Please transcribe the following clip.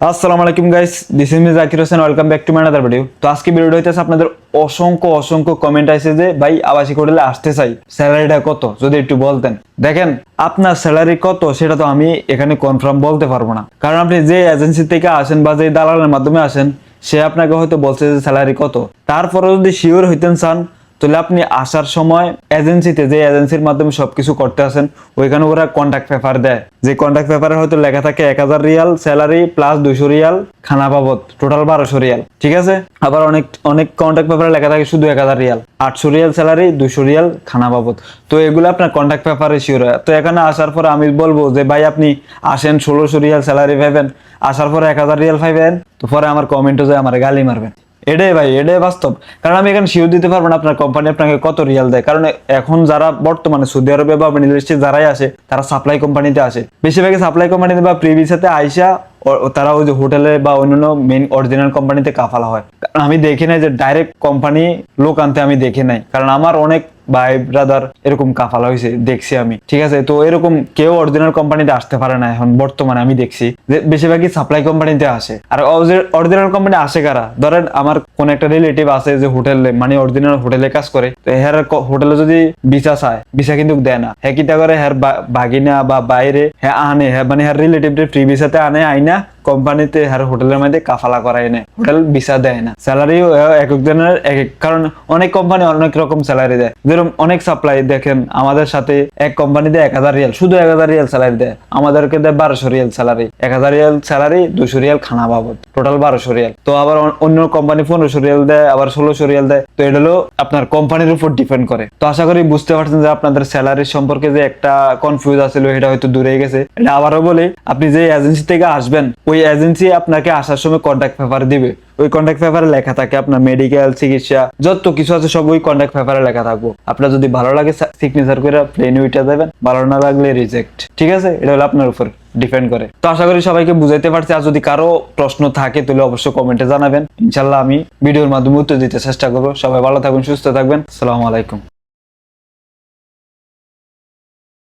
আসসালামু আলাইকুম guys this is me Zakir Hossain welcome back to my other video তো আজকে ভিডিওটা হইতেছে আপনাদের অসংখ্য অসংখ্য কমেন্ট আছে যে, ভাই আবাসিক হোটেলে আসতে চাই। স্যালারিটা কত? যদি একটু বলতেন। দেখেন, আপনার স্যালারি কত সেটা তো আমি এখানে কনফার্ম বলতে পারব না। কারণ আপনি যে এজেন্সি থেকে আসেন বা যে দালালের মাধ্যমে আসেন, সে আপনাকে হয়তো বলছে যে স্যালারি কত? তারপরে যদি শিওর হইতেন চান তাহলে আপনি আসার সময় এজেন্সিতে যে এজেন্সির মাধ্যমে সবকিছু করতে আসেন, ওইখানে ওরা কন্ট্যাক্ট পেপার দেয়। যে কন্ট্যাক্ট পেপারে হয়তো লেখা থাকে এক হাজার রিয়াল স্যালারি প্লাস দুইশো রিয়াল খানা বাবদ টোটাল বারোশো রিয়াল, ঠিক আছে? আবার অনেক অনেক কন্ট্যাক্ট পেপারে লেখা থাকে শুধু এক হাজার রিয়াল, আটশো রিয়াল স্যালারি দুশো রিয়াল খানা বাবদ। তো এগুলো আপনার কন্ট্যাক্ট পেপারে শিওর হয়। তো এখানে আসার পর আমি বলব যে, ভাই, আপনি আসেন, ষোলোশো রিয়াল স্যালারি পাবেন আসার পরে এক হাজার রিয়াল পাইবেন। তো পরে আমার কমেন্টও যে আমার গালি মারবেন। এটাই ভাই, এটাই বাস্তব। কারণ আমি এখানে শিওর দিতে পারব না, আপনার কোম্পানি আপনাকে কত রিয়াল দেয়? কারণ এখন যারা বর্তমানে সৌদি আরবে বা মিডল ইস্টে যারাই আসে, তারা সাপ্লাই কোম্পানিতে আসে। বেশিরভাগই সাপ্লাই কোম্পানিতে বা প্রিভিসাতে আইসা তারা ওই যে হোটেলে বা অন্যান্য মেন অরিজিনাল কোম্পানিতে কাফালা হয়। আমি দেখি নাই যে ডাইরেক্ট কোম্পানি লোক আনতে আমি দেখি নাই। কারণ আমার অনেক ভাই ব্রাদার এরকম কাফালা হয়েছে দেখছি আমি। ঠিক আছে? তো এরকম কেউ অরিজিনাল কোম্পানিতে আসতে পারে না এখন, বর্তমানে আমি দেখছি। যে বেশিরভাগই সাপ্লাই কোম্পানিতে আসে। আর অরিজিনাল কোম্পানি আসে কারা? ধরেন আমার কোন একটা রিলেটিভ আছে যে হোটেলে মানে অরিজিনাল হোটেলে কাজ করে। তো হ্যার হোটেলে যদি ভিসা চায়, ভিসা কিন্তু দেয় না। হ্যাঁ কিটা করে? হ্যার বাগিনা বা বাইরে হ্যাঁ আনে। হ্যাঁ মানে হ্যার রিলেটিভ ফ্রি ভিসাতে আনে, আইনা কোম্পানিতে আর হোটেলের মধ্যে কাফালা করায় না হোটেল ভিসা দেয় না। স্যালারি এক একজনের এক এক কারণ অনেক কোম্পানি অনেক রকম স্যালারি দেয়। যেরকম অনেক সাপ্লাই দেখেন, আমাদের সাথে এক কোম্পানিতে এক হাজার রিয়াল শুধু এক হাজার রিয়াল স্যালারি দেয়। আমাদেরকে দেয় বারোশো রিয়াল স্যালারি এক হাজার রিয়াল স্যালারি দুশো রিয়াল খানা বাবদ। টোটাল বারোশো রিয়াল। তো আবার অন্য কোম্পানি পনেরোশো রিয়াল দেয়, আবার ষোলোশো রিয়াল দেয়। তো এটা হলো আপনার কোম্পানির উপর ডিপেন্ড করে। তো আশা করি বুঝতে পারছেন যে আপনাদের স্যালারি সম্পর্কে যে একটা কনফিউজ আছিল, এটা হয়তো দূরে গেছে। এটা আবারও বলি, আপনি যে এজেন্সি থেকে আসবেন, ওই এজেন্সি আপনাকে আসার সময় কন্ট্যাক্ট পেপার দিবে। ওই কন্ট্যাক্ট পেপারে লেখা থাকে আপনার মেডিকেল চিকিৎসা, যত কিছু আছে সব ওই কন্ট্যাক্ট পেপারে লেখা থাকব। আপনার যদি ভালো লাগে সিগনেচার করে প্লেন উইটা দেবেন, ভালো না লাগলে রিজেক্ট ঠিক আছে? এটা হলো আপনার উপর। ডিপেন্ড করে। তো আশা করি সবাইকে বুঝাইতে পারছি। আর যদি কারও প্রশ্ন থাকে, তাহলে অবশ্যই কমেন্টে জানাবেন। ইনশাল্লাহ আমি ভিডিওর মাধ্যমে উত্তর দিতে চেষ্টা করব। সবাই ভালো থাকবেন, সুস্থ থাকবেন। সালামালাইকুম